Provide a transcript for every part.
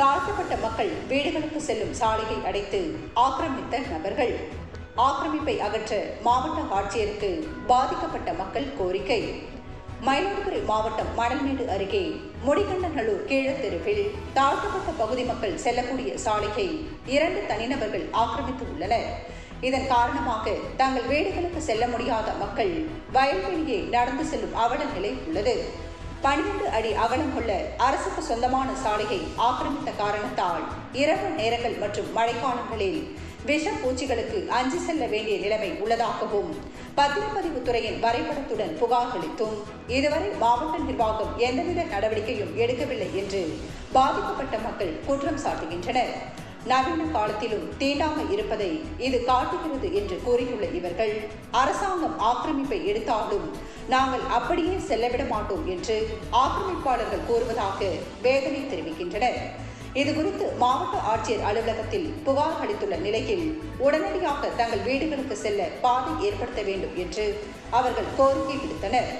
தாழ்த்தப்பட்ட மக்கள் வீடுகளுக்கு செல்லும் சாலையை அடைத்து ஆக்கிரமித்த நபர்கள். ஆக்கிரமிப்பை அகற்ற மாவட்ட ஆட்சியருக்கு பாதிக்கப்பட்ட மக்கள் கோரிக்கை. மயிலாடுதுறை மாவட்டம் மணல்மேடு அருகே முடிகண்டநல்லூர் கீழத்தெருவில் தாழ்த்தப்பட்ட பகுதி மக்கள் செல்லக்கூடிய சாலையை இரண்டு தனிநபர்கள் ஆக்கிரமித்து உள்ளனர். இதன் காரணமாக தங்கள் வீடுகளுக்கு செல்ல முடியாத மக்கள் வயல்வெளியே நடந்து செல்லும் அவல நிலை உள்ளது. பனிரெண்டு அடி அகலம் கொண்ட அரசுக்கு சொந்தமான சாலையை ஆக்கிரமித்த காரணத்தால் இரவு நேரங்கள் மற்றும் மழைக்காலங்களில் விஷ பூச்சிகளுக்கு அஞ்சி செல்ல வேண்டிய நிலைமை உள்ளதாகவும் பத்திரப்பதிவு துறையின் வரைபடத்துடன் புகார் அளித்தும் இதுவரை மாவட்ட நிர்வாகம் எந்தவித நடவடிக்கையும் எடுக்கவில்லை என்று பாதிக்கப்பட்ட மக்கள் குற்றம் சாட்டுகின்றனர். நவீன காலத்திலும் தீண்டாமல் இருப்பதை இது காட்டுகிறது என்று கூறியுள்ள இவர்கள் அரசாங்கம் ஆக்கிரமிப்பை எடுத்தாலும் நாங்கள் அப்படியே செல்லவிட மாட்டோம் என்று ஆக்கிரமிப்பாளர்கள் கூறுவதாக வேதனை தெரிவிக்கின்றனர். இதுகுறித்து மாவட்ட ஆட்சியர் அலுவலகத்தில் புகார் அளித்துள்ள நிலையில் உடனடியாக தங்கள் வீடுகளுக்கு செல்ல பாதை ஏற்படுத்த வேண்டும் என்று அவர்கள் கோரிக்கை விடுத்தனர்.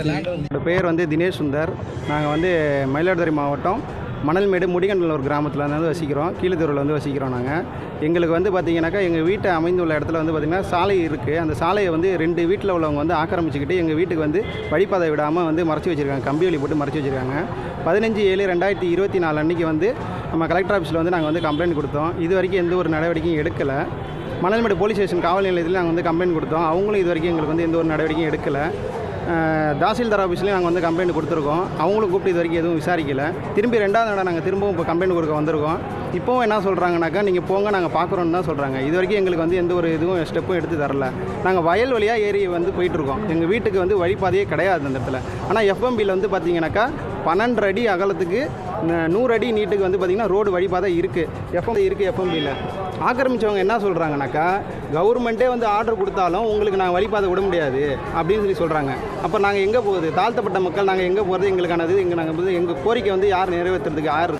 என்னோட பேர் வந்து தினேஷ் சுந்தர். நாங்கள் வந்து மயிலாடுதுறை மாவட்டம் மணல்மேடு முடிகண்டலூர் கிராமத்தில் வந்து வசிக்கிறோம். கீழத்தூரில் வந்து வசிக்கிறோம் நாங்கள் எங்களுக்கு வந்து பார்த்திங்கனாக்கா எங்கள் வீட்டை அமைந்துள்ள இடத்துல வந்து பார்த்திங்கன்னா சாலை இருக்குது அந்த சாலையை வந்து ரெண்டு வீட்டில் உள்ளவங்க வந்து ஆக்கிரமிச்சிக்கிட்டு எங்கள் வீட்டுக்கு வந்து வழிபாதை விடாமல் வந்து மறைச்சி வச்சுருக்காங்க. கம்பி வழி போட்டு மறைச்சி வச்சுருக்காங்க. பதினஞ்சு ஏழு ரெண்டாயிரத்தி இருபத்தி நாலு அன்றைக்கி வந்து நம்ம கலெக்டர் ஆஃபீஸில் வந்து நாங்கள் வந்து கம்ப்ளைண்ட் கொடுத்தோம். இது வரைக்கும் எந்த ஒரு நடவடிக்கையும் எடுக்கலை. மணல்மேடு போலீஸ் ஸ்டேஷன் காவல் நிலையத்தில் நாங்கள் வந்து கம்ப்ளைண்ட் கொடுத்தோம். அவங்களும் இது வரைக்கும் எங்களுக்கு வந்து எந்த ஒரு நடவடிக்கையும் எடுக்கலை. தாசில்தார் ஆஃபீஸ்லேயும் நாங்கள் வந்து கம்ப்ளைண்ட் கொடுத்துருக்கோம். அவங்களும் கூப்பிட்டு இது வரைக்கும் எதுவும் விசாரிக்கல. திரும்பி ரெண்டாவது இடம் நாங்கள் திரும்பவும் இப்போ கம்ப்ளைண்ட் கொடுக்க வந்திருக்கோம். இப்போவும் என்ன சொல்கிறாங்கனாக்கா நீங்கள் போங்க நாங்கள் பார்க்குறோன்னு தான் சொல்கிறாங்க இது வரைக்கும் எங்களுக்கு வந்து எந்த ஒரு இதுவும் ஸ்டெப்பும் எடுத்து தரல. நாங்கள் வயல் வழியாக ஏறி வந்து போயிட்டுருக்கோம் எங்கள் வீட்டுக்கு வந்து வழிபாதையே கிடையாது அந்த இடத்துல. ஆனால் எஃப்எம்பியில் வந்து பார்த்தீங்கன்னாக்கா பன்னெண்டு அடி அகலத்துக்கு ந- நூறு அடி நீட்டுக்கு வந்து பார்த்திங்கன்னா ரோடு வழிபாதை இருக்குது எஃப்எம் இருக்குது எஃப்எம்பியில் ஆக்கிரமிச்சவங்க என்ன சொல்கிறாங்கனாக்கா கவர்மெண்ட்டே வந்து ஆர்டர் கொடுத்தாலும் உங்களுக்கு நாங்கள் வழிபாதை விட முடியாது அப்படின்னு சொல்லி சொல்கிறாங்க அப்போ நாங்கள் எங்கே போகுது? தாழ்த்தப்பட்ட மக்கள் நாங்கள் எங்கே போகிறது எங்களுக்கானது எங்கள் நாங்கள் எங்கள் கோரிக்கை வந்து யார் நிறைவேற்றுறதுக்கு யார்